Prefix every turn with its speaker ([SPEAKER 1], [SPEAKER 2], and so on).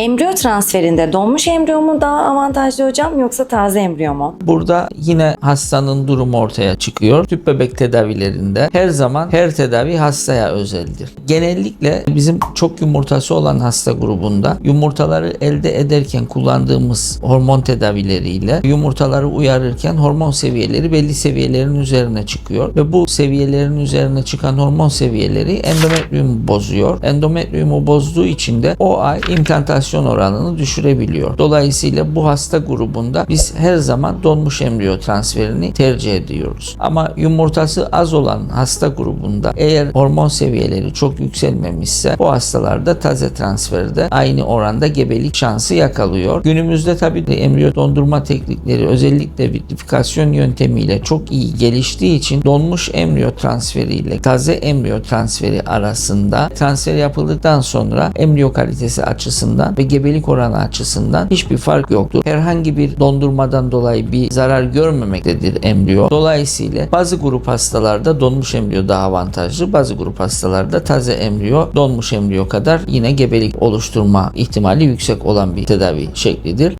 [SPEAKER 1] Embriyo transferinde donmuş embriyo mu daha avantajlı hocam yoksa taze embriyo mu?
[SPEAKER 2] Burada yine hastanın durumu ortaya çıkıyor. Tüp bebek tedavilerinde her zaman her tedavi hastaya özeldir. Genellikle bizim çok yumurtası olan hasta grubunda yumurtaları elde ederken kullandığımız hormon tedavileriyle yumurtaları uyarırken hormon seviyeleri belli seviyelerin üzerine çıkıyor ve bu seviyelerin üzerine çıkan hormon seviyeleri endometriumu bozuyor. Endometriumu bozduğu için de o ay implantasyon oranını düşürebiliyor. Dolayısıyla bu hasta grubunda biz her zaman donmuş embriyo transferini tercih ediyoruz. Ama yumurtası az olan hasta grubunda eğer hormon seviyeleri çok yükselmemişse bu hastalarda taze transferde aynı oranda gebelik şansı yakalıyor. Günümüzde tabii de embriyo dondurma teknikleri özellikle vitrifikasyon yöntemiyle çok iyi geliştiği için donmuş embriyo transferiyle taze embriyo transferi arasında transfer yapıldıktan sonra embriyo kalitesi açısından ve gebelik oranı açısından hiçbir fark yoktur. Herhangi bir dondurmadan dolayı bir zarar görmemektedir embriyo. Dolayısıyla bazı grup hastalarda donmuş embriyo daha avantajlı, bazı grup hastalarda taze embriyo donmuş embriyo kadar yine gebelik oluşturma ihtimali yüksek olan bir tedavi şeklidir.